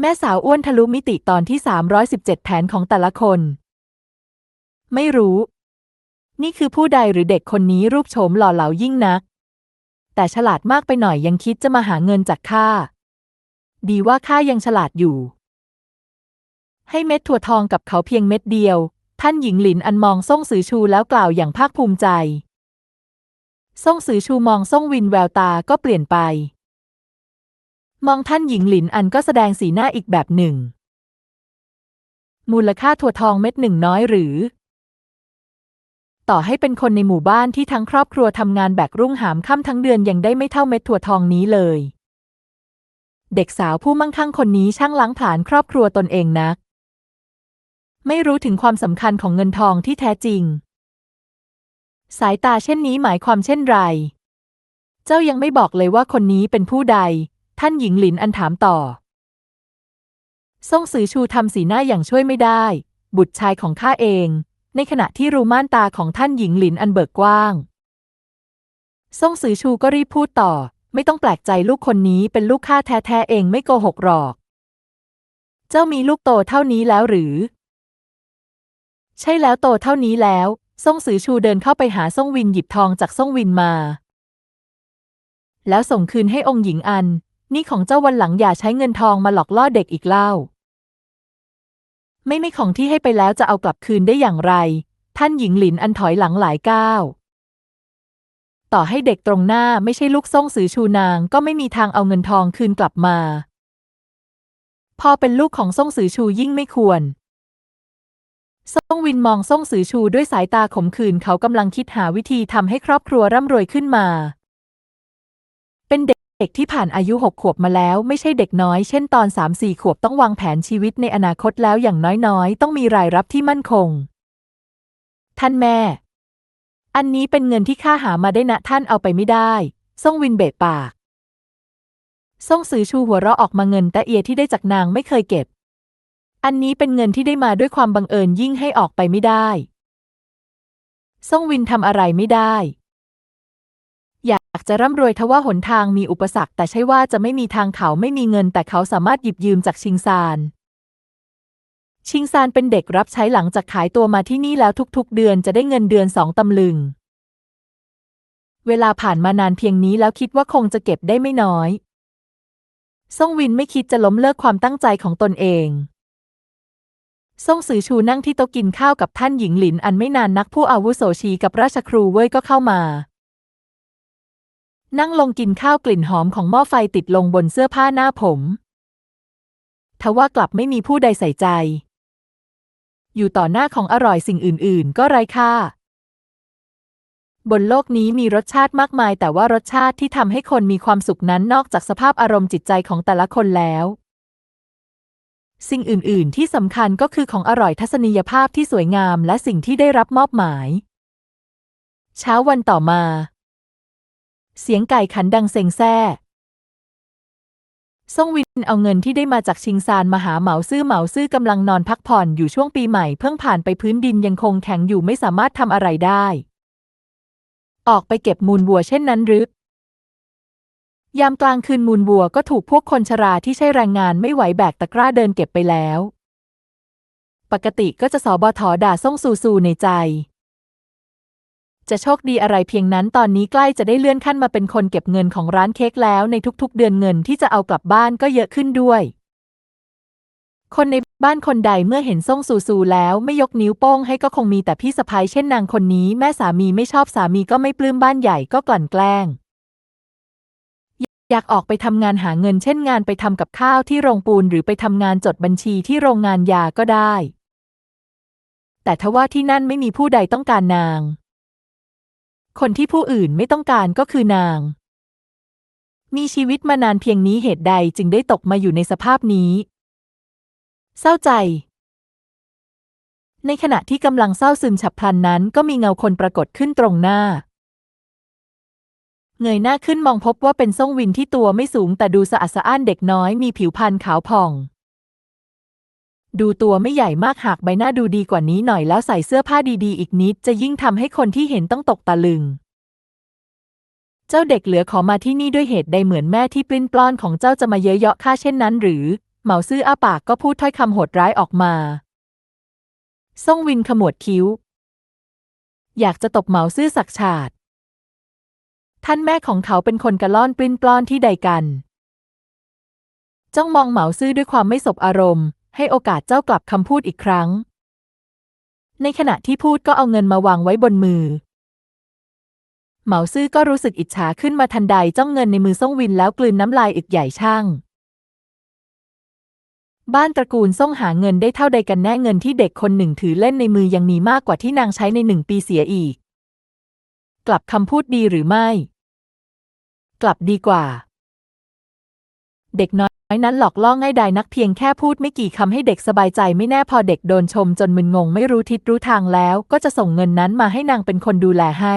แม่สาวอ้วนทะลุมิติตอนที่ 317 แผนของแต่ละคน ไม่รู้ นี่คือผู้ใดหรือเด็กคนนี้รูปโฉมหล่อเหลายิ่งนัก แต่ฉลาดมากไปหน่อยยังคิดจะมาหาเงินจากข้า ดีว่าข้ายังฉลาดอยู่ ให้เม็ดถั่วทองกับเขาเพียงเม็ดเดียว ท่านหญิงหลินอันมองซ่งสือชูแล้วกล่าวอย่างภาคภูมิใจซ่งสือชูมองซ่งวินแววตาก็เปลี่ยนไป มองท่านหญิงหลินอันก็แสดงสีหน้าอีกแบบหนึ่ง มูลค่าถั่วทองเม็ดหนึ่งน้อยหรือ ต่อให้เป็นคนในหมู่บ้านที่ทั้งครอบครัวทำงานแบกรุ่งหามค่ำทั้งเดือนยังได้ไม่เท่าเม็ดถั่วทองนี้เลย เด็กสาวผู้มั่งคั่งคนนี้ช่างล้างผลาญครอบครัวตนเองนัก ไม่รู้ถึงความสำคัญของเงินทองที่แท้จริง สายตาเช่นนี้หมายความเช่นไร เจ้ายังไม่บอกเลยว่าคนนี้เป็นผู้ใด ท่านหญิงหลินอันถามต่อ ซ่งสือชูทำสีหน้าอย่างช่วยไม่ได้ บุตรชายของข้าเอง ในขณะที่รูม่านตาของท่านหญิงหลินอันเบิกกว้าง ซ่งสือชูก็รีบพูดต่อ ไม่ต้องแปลกใจลูกคนนี้เป็นลูกข้าแท้ๆเองไม่โกหกหรอก เจ้ามีลูกโตเท่านี้แล้วหรือ ใช่แล้วโตเท่านี้แล้วซ่งสือชูเดินเข้าไปหาซ่งวินหยิบทองจากซ่งวินมา แล้วส่งคืนให้องค์หญิงอัน นี่ของเจ้าวันหลังอย่าใช้เงินทองมาหลอกล่อเด็กอีกเล่า ไม่ไม่ของที่ให้ไปแล้วจะเอากลับคืนได้อย่างไร ท่านหญิงหลินอันถอยหลังหลายก้าว ต่อให้เด็กตรงหน้าไม่ใช่ลูกซ่งสือชูนางก็ไม่มีทางเอาเงินทองคืนกลับมา พอเป็นลูกของซ่งสือชูยิ่งไม่ควรซ่งวินมองซ่งสือชูด้วยสายตาขมขื่นเขากำลังคิดหาวิธีทำให้ครอบครัวร่ำรวยขึ้นมา เป็นเด็ก เด็กที่ผ่านอายุหกขวบมาแล้วไม่ใช่เด็กน้อย เช่นตอนสามสี่ขวบต้องวางแผนชีวิตในอนาคตแล้วอย่างน้อยๆ ต้องมีรายรับที่มั่นคง ท่านแม่ อันนี้เป็นเงินที่ข้าหามาได้นะท่านเอาไปไม่ได้ซ่งวินเบะปากซ่งซือชูหัวเราะออกมาเงินแต่เอียที่ได้จากนางไม่เคยเก็บ อันนี้เป็นเงินที่ได้มาด้วยความบังเอิญยิ่งให้ออกไปไม่ได้ซ่งวินทำอะไรไม่ได้ จะร่ำรวยทว่าหนทางมีอุปสรรค แต่ใช่ว่าจะไม่มีทางเขาไม่มีเงิน แต่เขาสามารถหยิบยืมจากชิงซานชิงซานเป็นเด็กรับใช้หลังจากขายตัวมาที่นี่แล้วทุกๆ เดือนจะได้เงินเดือนสองตำลึง เวลาผ่านมานานเพียงนี้แล้วคิดว่าคงจะเก็บได้ไม่น้อย ซ่งวินไม่คิดจะล้มเลิกความตั้งใจของตนเอง ซ่งสือชูนั่งที่โต๊ะกินข้าวกับท่านหญิงหลินอันไม่นานนักผู้อาวุโสชีกับราชครูเว่ยก็เข้ามา นั่งลงกินข้าวกลิ่นหอมของหม้อไฟติดลงบนเสื้อผ้าหน้าผม ทว่ากลับไม่มีผู้ใดใส่ใจ อยู่ต่อหน้าของอร่อยสิ่งอื่น ๆ ก็ไร้ค่า บนโลกนี้มีรสชาติมากมาย แต่ว่ารสชาติที่ทำให้คนมีความสุขนั้นนอกจากสภาพอารมณ์จิตใจของแต่ละคนแล้ว สิ่งอื่น ๆ ที่สำคัญก็คือของอร่อยทัศนียภาพที่สวยงามและสิ่งที่ได้รับมอบหมาย เช้าวันต่อมา เสียงไก่ขันดังเซ็งแซ่ซ่งวินเอาเงินที่ได้มาจากชิงซานมาหาเหมาซื่อเหมาซื่อกำลังนอนพักผ่อนอยู่ช่วงปีใหม่เพิ่งผ่านไปพื้นดินยังคงแข็งอยู่ไม่สามารถทำอะไรได้ ออกไปเก็บมูลวัวเช่นนั้นหรือยามกลางคืนมูลวัวก็ถูกพวกคนชราที่ใช้แรงงานไม่ไหวแบกตะกร้าเดินเก็บไปแล้ว ปกติก็จะสอบอถอด่าซ่งซูซูในใจ จะโชคดีอะไรเพียงนั้นตอนนี้ใกล้จะได้เลื่อนขั้นมาเป็นคนเก็บเงินของร้านเค้กแล้วในทุกๆ เดือนเงินที่จะเอากลับบ้านก็เยอะขึ้นด้วย คนในบ้านคนใดเมื่อเห็นซ่งซูซูแล้วไม่ยกนิ้วโป้งให้ก็คงมีแต่พี่สะพ้ยเช่นนางคนนี้ แม่สามีไม่ชอบสามีก็ไม่ปลื้มบ้านใหญ่ก็กลั่นแกล้ง อยากออกไปทำงานหาเงินเช่นงานไปทำกับข้าวที่โรงปูนหรือไปทำงานจดบัญชีที่โรงงานยาก็ได้ แต่ทว่าที่นั่นไม่มีผู้ใดต้องการนาง คนที่ผู้อื่นไม่ต้องการก็คือนาง มีชีวิตมานานเพียงนี้เหตุใดจึงได้ตกมาอยู่ในสภาพนี้ เศร้าใจ ในขณะที่กำลังเศร้าซึมฉับพลันนั้นก็มีเงาคนปรากฏขึ้นตรงหน้า เงยหน้าขึ้นมองพบว่าเป็นซ่งวินที่ตัวไม่สูงแต่ดูสะอาดสะอ้านเด็กน้อยมีผิวพรรณขาวผ่อง ดูตัวไม่ใหญ่มากหากใบหน้าดูดีกว่านี้หน่อยแล้วใส่เสื้อผ้าดีๆ อีกนิด จะยิ่งทำให้คนที่เห็นต้องตกตะลึง เจ้าเด็กเหลือขอมาที่นี่ด้วยเหตุใดเหมือนแม่ที่ปลิ้นปล้อนของเจ้าจะมาเย้ยเยาะข้าเช่นนั้น หรือ เหมาซื่ออ้าปากก็พูดถ้อยคำโหดร้ายออกมาซ่งวินขมวดคิ้ว อยากจะตบเหมาซื่อสักฉาด ท่านแม่ของเขาเป็นคนกระล่อนปลิ้นปล้อนที่ใดกัน จ้องมองเหมาซื่อด้วยความไม่สบอารมณ์ ให้โอกาสเจ้ากลับคำพูดอีกครั้ง ในขณะที่พูดก็เอาเงินมาวางไว้บนมือ เหมาซื่อก็รู้สึกอิจฉาขึ้นมาทันใดจ้องเงินในมือซ่งวินแล้วกลืนน้ำลายอึกใหญ่ช่าง บ้านตระกูลซ่งหาเงินได้เท่าใดกันแน่เงินที่เด็กคนหนึ่งถือเล่นในมือยังมีมากกว่าที่นางใช้ในหนึ่งปีเสียอีก กลับคำพูดดีหรือไม่ กลับดีกว่า เด็กน้อย นั้นหลอกล่อง่ายดายนักเพียงแค่พูดไม่กี่คำให้เด็กสบายใจไม่แน่พอเด็กโดนชมจนมึนงงไม่รู้ทิศรู้ทางแล้ว ก็จะส่งเงินนั้นมาให้นางเป็นคนดูแลให้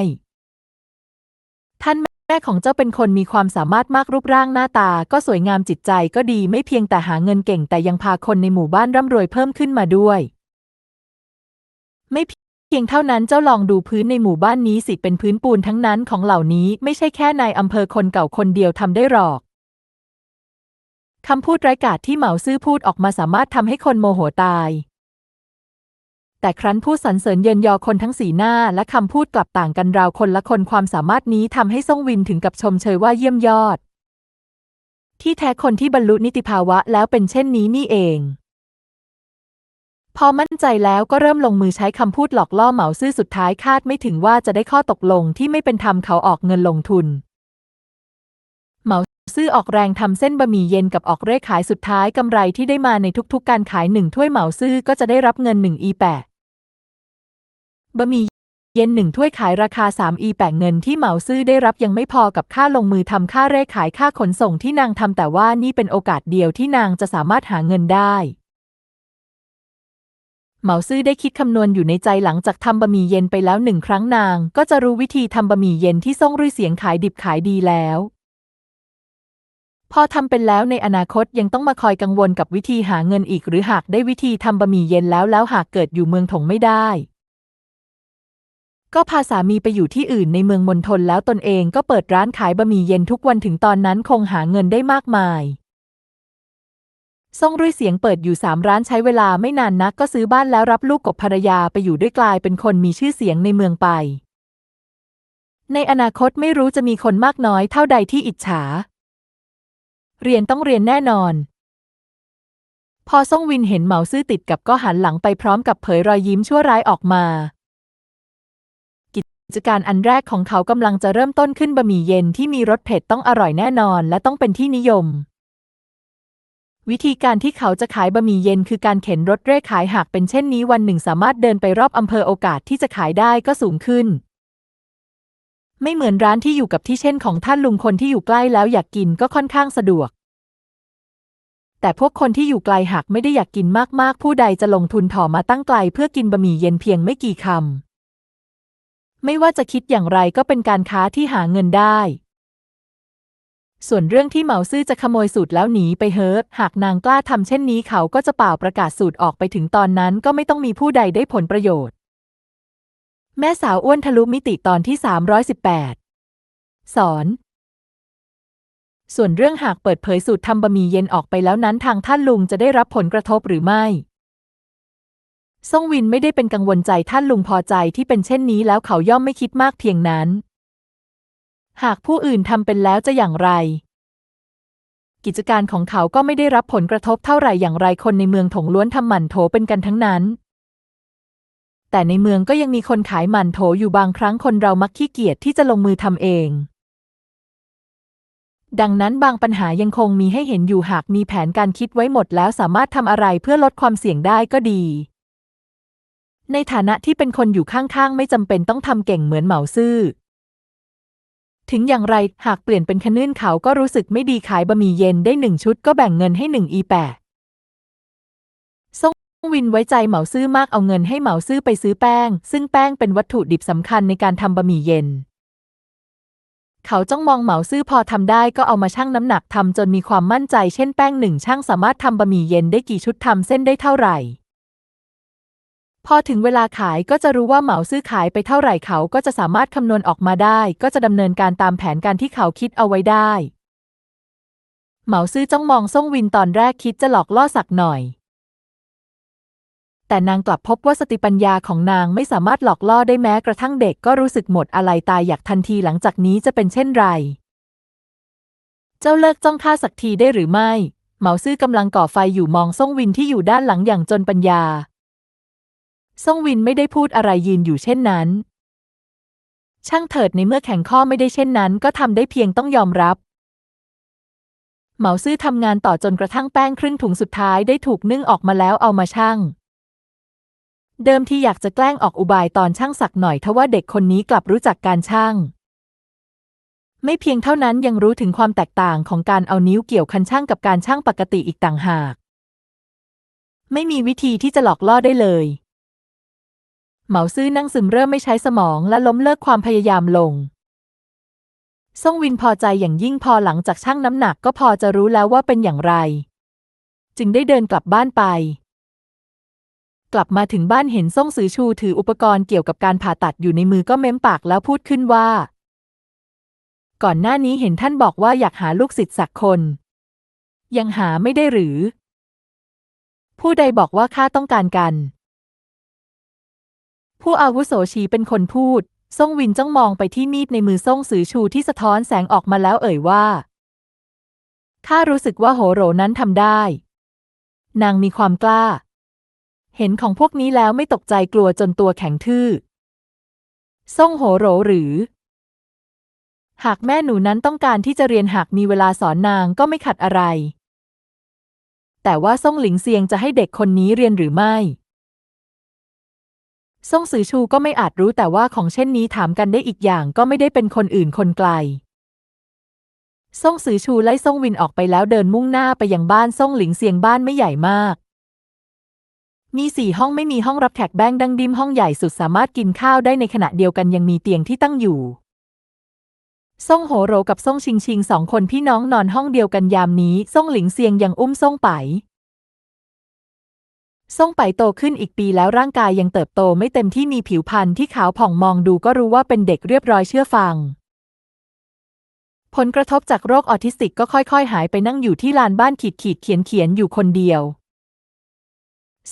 ท่านแม่ของเจ้าเป็นคนมีความสามารถมากรูปร่างหน้าตา ก็สวยงามจิตใจก็ดีไม่เพียงแต่หาเงินเก่งแต่ยังพาคนในหมู่บ้านร่ำรวยเพิ่มขึ้นมาด้วย ไม่เพียงเท่านั้นเจ้าลองดูพื้นในหมู่บ้านนี้สิเป็นพื้นปูนทั้งนั้นของเหล่านี้ ไม่ใช่แค่นายอำเภอคนเก่าคนเดียวทำได้หรอก คำพูดไร้กาจที่เหมาซื่อพูดออกมาสามารถทำให้คนโมโหตาย แต่ครั้นพูดสรรเสริญเยินยอคนทั้งสีหน้าและคำพูดกลับต่างกันราวคนละคนความสามารถนี้ทำให้ซ่งวินถึงกับชมเชยว่าเยี่ยมยอด ที่แท้คนที่บรรลุนิติภาวะแล้วเป็นเช่นนี้นี่เอง พอมั่นใจแล้วก็เริ่มลงมือใช้คำพูดหลอกล่อเหมาซื่อสุดท้ายคาดไม่ถึงว่าจะได้ข้อตกลงที่ไม่เป็นธรรมเขาออกเงินลงทุน ซื่อออกแรงทำเส้นบะหมี่เย็นกับออกเลขขายสุดท้ายกำไรที่ได้มาในทุกๆ การขายหนึ่งถ้วยเหมาซื่อก็จะได้รับเงินหนึ่งอีแปดบะหมี่เย็นหนึ่งถ้วยขายราคาสามอีแปดเงินที่เหมาซื่อได้รับยังไม่พอกับค่าลงมือทำค่าเลขขายค่าขนส่งที่นางทำแต่ว่านี่เป็นโอกาสเดียวที่นางจะสามารถหาเงินได้ เหมาซื่อได้คิดคำนวณอยู่ในใจหลังจากทำบะหมี่เย็นไปแล้วหนึ่งครั้งนาง ก็จะรู้วิธีทำบะหมี่เย็นที่ซ่งรุ่ยเสียงขายดิบขายดีแล้ว พอทำเป็นแล้วในอนาคตยังต้องมาคอยกังวลกับวิธีหาเงินอีก หรือหากได้วิธีทำบะหมี่เย็นแล้วแล้วหากเกิดอยู่เมืองถงไม่ได้ ก็พาสามีไปอยู่ที่อื่นในเมืองมณฑลแล้วตนเองก็เปิดร้านขายบะหมี่เย็นทุกวันถึงตอนนั้นคงหาเงินได้มากมายซ่งรุ่ยเสียงเปิดอยู่สามร้านใช้เวลาไม่นานนักก็ซื้อบ้านแล้วรับลูกกบภรรยาไปอยู่ด้วยกลายเป็นคนมีชื่อเสียงในเมืองไป ในอนาคตไม่รู้จะมีคนมากน้อยเท่าใดที่อิจฉา เรียนต้องเรียนแน่นอน พอซ่งวินเห็นเหมาซื่อติดกับก็หันหลังไปพร้อมกับเผยรอยยิ้มชั่วร้ายออกมา กิจการอันแรกของเขากำลังจะเริ่มต้นขึ้นบะหมี่เย็นที่มีรสเผ็ดต้องอร่อยแน่นอนและต้องเป็นที่นิยม วิธีการที่เขาจะขายบะหมี่เย็นคือการเข็นรถเร่ขายหากเป็นเช่นนี้วันหนึ่งสามารถเดินไปรอบอำเภอโอกาสที่จะขายได้ก็สูงขึ้น ไม่เหมือนร้านที่อยู่กับที่เช่นของท่านลุงคนที่อยู่ใกล้แล้วอยากกินก็ค่อนข้างสะดวก แต่พวกคนที่อยู่ไกลหากไม่ได้อยากกินมากๆ ผู้ใดจะลงทุนถ่อมาตั้งไกลเพื่อกินบะหมี่เย็นเพียงไม่กี่คำ ไม่ว่าจะคิดอย่างไรก็เป็นการค้าที่หาเงินได้ ส่วนเรื่องที่เหมาซื่อจะขโมยสูตรแล้วหนีไปเฮิร์หากนางกล้าทำเช่นนี้เขาก็จะเป่าประกาศสูตรออกไปถึงตอนนั้นก็ไม่ต้องมีผู้ใดได้ผลประโยชน์ แม่สาวอ้วนทะลุมิติตอนที่ 318 สอน ส่วนเรื่องหากเปิดเผยสูตรทำบะหมี่เย็นออกไปแล้วนั้นทางท่านลุงจะได้รับผลกระทบหรือไม่ ซ่งวินไม่ได้เป็นกังวลใจท่านลุงพอใจที่เป็นเช่นนี้แล้วเขาย่อมไม่คิดมากเพียงนั้น หากผู้อื่นทำเป็นแล้วจะอย่างไร กิจการของเขาก็ไม่ได้รับผลกระทบเท่าไหร่อย่างไรคนในเมืองถงล้วนทำหมันโถเป็นกันทั้งนั้น แต่ในเมืองก็ยังมีคนขายหมันโถอยู่บางครั้งคนเรามักขี้เกียจที่จะลงมือทำเอง ดังนั้นบางปัญหายังคงมีให้เห็นอยู่หากมีแผนการคิดไว้หมดแล้วสามารถทำอะไรเพื่อลดความเสี่ยงได้ก็ดี ในฐานะที่เป็นคนอยู่ข้างๆ ไม่จำเป็นต้องทำเก่งเหมือนเหมาซื่อถึงอย่างไรหากเปลี่ยนเป็นขนื่นเขาก็รู้สึกไม่ดีขายบะหมี่เย็นได้หนึ่งชุดก็แบ่งเงินให้หนึ่งอีแปดซ่ วินไว้ใจเหมาซื่อมากเอาเงินให้เหมาซื่อไปซื้อแป้ง ซึ่งแป้งเป็นวัตถุดิบสำคัญในการทำบะหมี่เย็น เขาจ้องมองเหมาซื่อพอทำได้ก็เอามาชั่งน้ำหนักทำจนมีความมั่นใจเช่นแป้งหนึ่งช่างสามารถทำบะหมี่เย็นได้กี่ชุดทำเส้นได้เท่าไหร่ พอถึงเวลาขายก็จะรู้ว่าเหมาซื้อขายไปเท่าไหร่เขาก็จะสามารถคำนวณออกมาได้ ก็จะดำเนินการตามแผนการที่เขาคิดเอาไว้ได้ เหมาซื่อจ้องมองซ่งวินตอนแรกคิดจะหลอกล่อสักหน่อย แต่นางกลับพบว่าสติปัญญาของนางไม่สามารถหลอกล่อได้แม้กระทั่งเด็กก็รู้สึกหมดอะไรตายอยากทันทีหลังจากนี้จะเป็นเช่นไร เจ้าเลิกจ้องข้าสักทีได้หรือไม่ เหมาซื่อกำลังก่อไฟอยู่มองซ่งวินที่อยู่ด้านหลังอย่างจนปัญญาซ่งวินไม่ได้พูดอะไรยืนอยู่เช่นนั้น ช่างเถิดในเมื่อแข่งข้อไม่ได้เช่นนั้น ก็ทำได้เพียงต้องยอมรับเหมาซื่อทำงานต่อจนกระทั่งแป้งครึ่งถุงสุดท้ายได้ถูกนึ่งออกมาแล้วเอามาชั่ง เดิมที่อยากจะแกล้งออกอุบายตอนช่างสักหน่อยทว่าเด็กคนนี้กลับรู้จักการช่าง ไม่เพียงเท่านั้นยังรู้ถึงความแตกต่างของการเอานิ้วเกี่ยวคันช่างกับการช่างปกติอีกต่างหาก ไม่มีวิธีที่จะหลอกล่อได้เลย เหมาซื่อนั่งซึมเริ่มไม่ใช้สมองและล้มเลิกความพยายามลงซ่งวินพอใจอย่างยิ่งพอหลังจากชั่งน้ำหนักก็พอจะรู้แล้วว่าเป็นอย่างไร จึงได้เดินกลับบ้านไป กลับมาถึงบ้านเห็นซ่งซือชูถืออุปกรณ์เกี่ยวกับการผ่าตัดอยู่ในมือก็เม้มปากแล้วพูดขึ้นว่า ก่อนหน้านี้เห็นท่านบอกว่าอยากหาลูกศิษย์สักคน ยังหาไม่ได้หรือ ผู้ใดบอกว่าข้าต้องการกัน ผู้อาวุโสชีเป็นคนพูดซ่งวินจ้องมองไปที่มีดในมือซ่งสือชูที่สะท้อนแสงออกมาแล้วเอ่ยว่าข้ารู้สึกว่าโหโรนั้นทำได้ นางมีความกล้า เห็นของพวกนี้แล้วไม่ตกใจกลัวจนตัวแข็งทื่อซ่งโหโรหรือ หากแม่หนูนั้นต้องการที่จะเรียนหากมีเวลาสอนนางก็ไม่ขัดอะไร แต่ว่าซ่งหลิงเซียงจะให้เด็กคนนี้เรียนหรือไม่ซ่งซือชูก็ไม่อาจรู้แต่ว่าของเช่นนี้ถามกันได้อีกอย่างก็ไม่ได้เป็นคนอื่นคนไกลซ่งซือชูไล่ซ่งวินออกไปแล้วเดินมุ่งหน้าไปยังบ้านซ่งหลิงเซียงบ้านไม่ใหญ่มาก มีสี่ห้องไม่มีห้องรับแขกแบงดังดิมห้องใหญ่สุดสามารถกินข้าวได้ในขณะเดียวกันยังมีเตียงที่ตั้งอยู่ซ่งโหโรกับซ่งชิงชิงสองคนพี่น้องนอนห้องเดียวกันยามนี้ซ่งหลิงเซียงยังอุ้มซ่งไปซ่งไปโตขึ้นอีกปีแล้วร่างกายยังเติบโตไม่เต็มที่มีผิวพรรณที่ขาวผ่องมองดูก็รู้ว่าเป็นเด็กเรียบร้อยเชื่อฟัง ผลกระทบจากโรคออทิสติกก็ค่อยๆ หายไปนั่งอยู่ที่ลานบ้านขีดขีดเขียนเขียนอยู่คนเดียว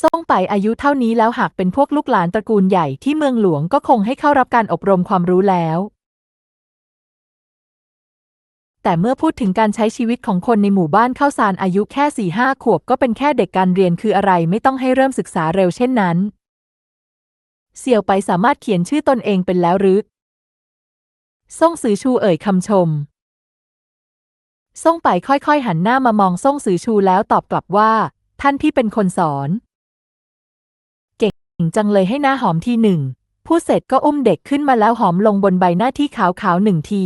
ซ่งไปอายุเท่านี้แล้วหากเป็นพวกลูกหลานตระกูลใหญ่ที่เมืองหลวงก็คงให้เข้ารับการอบรมความรู้แล้ว แต่เมื่อพูดถึงการใช้ชีวิตของคนในหมู่บ้านเข้าสารอายุแค่สี่ห้าขวบก็เป็นแค่เด็กการเรียนคืออะไรไม่ต้องให้เริ่มศึกษาเร็วเช่นนั้น เสี่ยวไปสามารถเขียนชื่อตนเองเป็นแล้วหรือซ่งซือชูเอ่ยคำชมซ่งไปค่อยๆ หันหน้ามามองซ่งซือชูแล้วตอบกลับว่า ท่านพี่เป็นคนสอน จังเลยให้หน้าหอมทีหนึ่งพูดเสร็จก็อุ้มเด็กขึ้นมาแล้วหอมลงบนใบหน้าที่ขาวๆหนึ่งที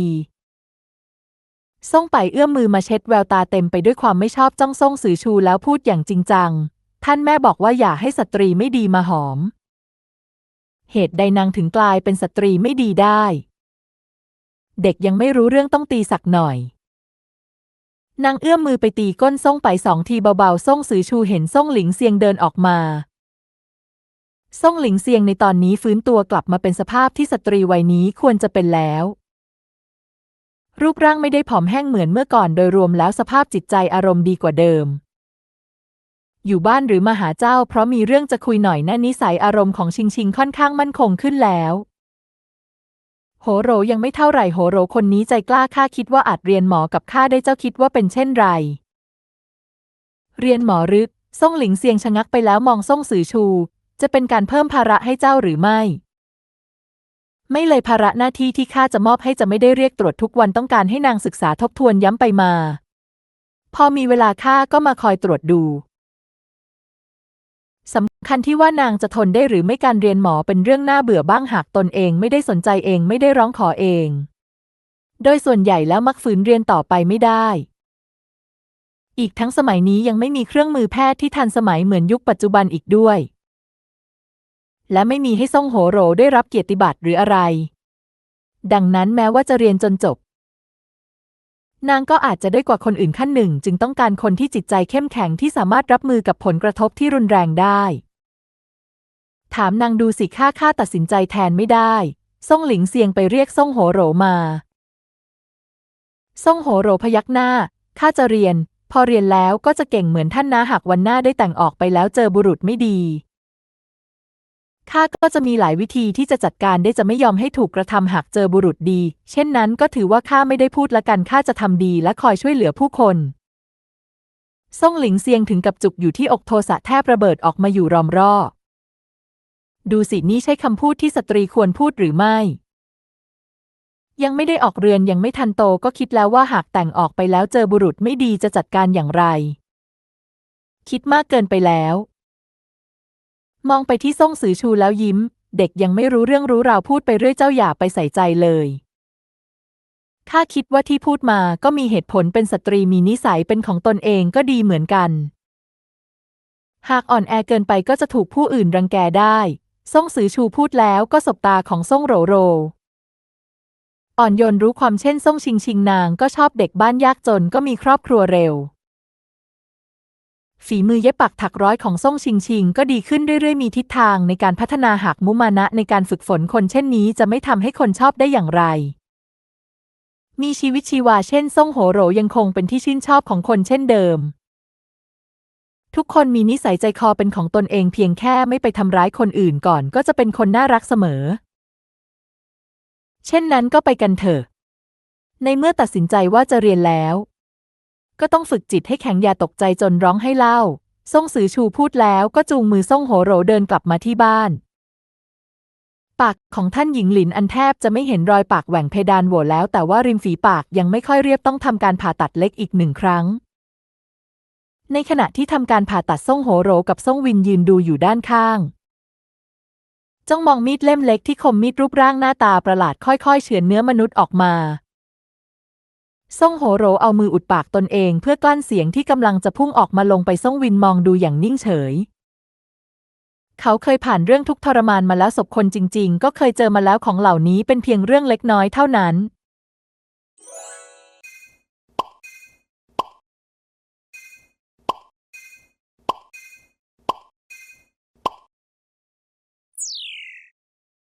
ซ่งไปเอื้อมมือมาเช็ดแววตาเต็มไปด้วยความไม่ชอบจ้องซ่งซือชูแล้วพูดอย่างจริงจัง ท่านแม่บอกว่าอย่าให้สตรีไม่ดีมาหอม เหตุใดนางถึงกลายเป็นสตรีไม่ดีได้ เด็กยังไม่รู้เรื่องต้องตีสักหน่อย นางเอื้อมมือไปตีก้นซ่งไปสองทีเบาๆซ่งซือชูเห็นซ่งหลิงเซียงเดินออกมา ซ่งหลิงเซียงในตอนนี้ฟื้นตัวกลับมาเป็นสภาพที่สตรีวัยนี้ควรจะเป็นแล้ว รูปร่างไม่ได้ผอมแห้งเหมือนเมื่อก่อนโดยรวมแล้วสภาพจิตใจอารมณ์ดีกว่าเดิม อยู่บ้านหรือมาหาเจ้าเพราะมีเรื่องจะคุยหน่อยแน่นิสัยอารมณ์ของชิงชิงค่อนข้างมั่นคงขึ้นแล้วโหโรยังไม่เท่าไหร่โหโรคนนี้ใจกล้าข้าคิดว่าอาจเรียนหมอกับข้าได้เจ้าคิดว่าเป็นเช่นไร เรียนหมอรึก ซ่งหลิงเซียงชะงักไปแล้วมองซ่งสือชู จะเป็นการเพิ่มภาระให้เจ้าหรือไม่ ไม่เลยภาระหน้าที่ที่ข้าจะมอบให้จะไม่ได้เรียกตรวจทุกวันต้องการให้นางศึกษาทบทวนย้ำไปมา พอมีเวลาข้าก็มาคอยตรวจดูสำคัญที่ว่านางจะทนได้หรือไม่การเรียนหมอเป็นเรื่องน่าเบื่อบ้างหากตนเองไม่ได้สนใจเองไม่ได้ร้องขอเอง โดยส่วนใหญ่แล้วมักฝืนเรียนต่อไปไม่ได้ อีกทั้งสมัยนี้ยังไม่มีเครื่องมือแพทย์ที่ทันสมัยเหมือนยุคปัจจุบันอีกด้วย และไม่มีให้ซ่งโหโหรได้รับเกียรติบัตรหรืออะไร ดังนั้นแม้ว่าจะเรียนจนจบ นางก็อาจจะได้กว่าคนอื่นขั้นหนึ่ง จึงต้องการคนที่จิตใจเข้มแข็งที่สามารถรับมือกับผลกระทบที่รุนแรงได้ ถามนางดูสิข้าข้าตัดสินใจแทนไม่ได้ซ่งหลิงเซียงไปเรียกซ่งโหโหรมาซ่งโหโหรพยักหน้าข้าจะเรียน พอเรียนแล้วก็จะเก่งเหมือนท่านนะหากวันหน้าได้แต่งออกไปแล้วเจอบุรุษไม่ดี ข้าก็จะมีหลายวิธีที่จะจัดการได้จะไม่ยอมให้ถูกกระทำหากเจอบุรุษดี เช่นนั้นก็ถือว่าข้าไม่ได้พูดละกันข้าจะทำดีและคอยช่วยเหลือผู้คนซ่งหลิงเซียงถึงกับจุกอยู่ที่อกโทสะแทบระเบิดออกมาอยู่รอมรอดูสินี่ใช่คำพูดที่สตรีควรพูดหรือไม่ ยังไม่ได้ออกเรือนยังไม่ทันโตก็คิดแล้วว่าหากแต่งออกไปแล้วเจอบุรุษไม่ดีจะจัดการอย่างไร คิดมากเกินไปแล้ว มองไปที่ซ่งสือชูแล้วยิ้ม เด็กยังไม่รู้เรื่องรู้ราวพูดไปเรื่อยเจ้าอย่าไปใส่ใจเลยข้าคิดว่าที่พูดมาก็มีเหตุผลเป็นสตรีมีนิสัยเป็นของตนเองก็ดีเหมือนกัน หากอ่อนแอเกินไปก็จะถูกผู้อื่นรังแกได้ซ่งสือชูพูดแล้วก็สบตาของซ่งโหรโร อ่อนโยนรู้ความเช่นซ่งชิงชิงนางก็ชอบเด็กบ้านยากจนก็มีครอบครัวเร็ว ฝีมือเย็บปักถักร้อยของซ่งชิงชิงก็ดีขึ้นเรื่อยๆ มีทิศทางในการพัฒนาหากมุมานะในการฝึกฝนคนเช่นนี้จะไม่ทำให้คนชอบได้อย่างไร มีชีวิตชีวาเช่นซ่งโหโหรยังคงเป็นที่ชื่นชอบของคนเช่นเดิม ทุกคนมีนิสัยใจคอเป็นของตนเองเพียงแค่ไม่ไปทำร้ายคนอื่นก่อนก็จะเป็นคนน่ารักเสมอ เช่นนั้นก็ไปกันเถอะ ในเมื่อตัดสินใจว่าจะเรียนแล้ว ก็ต้องฝึกจิตให้แข็งอย่าตกใจจนร้องให้เล่าซ่งสือชูพูดแล้วก็จูงมือซ่งโหโหรเดินกลับมาที่บ้าน ปากของท่านหญิงหลินอันแทบจะไม่เห็นรอยปากแหว่งเพดานโหวแล้ว แต่ว่าริมฝีปากยังไม่ค่อยเรียบต้องทำการผ่าตัดเล็กอีกหนึ่งครั้ง ในขณะที่ทำการผ่าตัดซ่งโหโหรกับซ่งวินยืนดูอยู่ด้านข้างจ้องมองมีดเล่มเล็กที่คมมีดรูปร่างหน้าตาประหลาดค่อยๆ เฉือนเนื้อมนุษย์ออกมา ซ่งโหโรเอามืออุดปากตนเองเพื่อกลั้นเสียงที่กำลังจะพุ่งออกมาลงไปซ่งวินมองดูอย่างนิ่งเฉย เขาเคยผ่านเรื่องทุกทรมานมาแล้วศพคนจริง ๆ ก็เคยเจอมาแล้วของเหล่านี้เป็นเพียงเรื่องเล็กน้อยเท่านั้น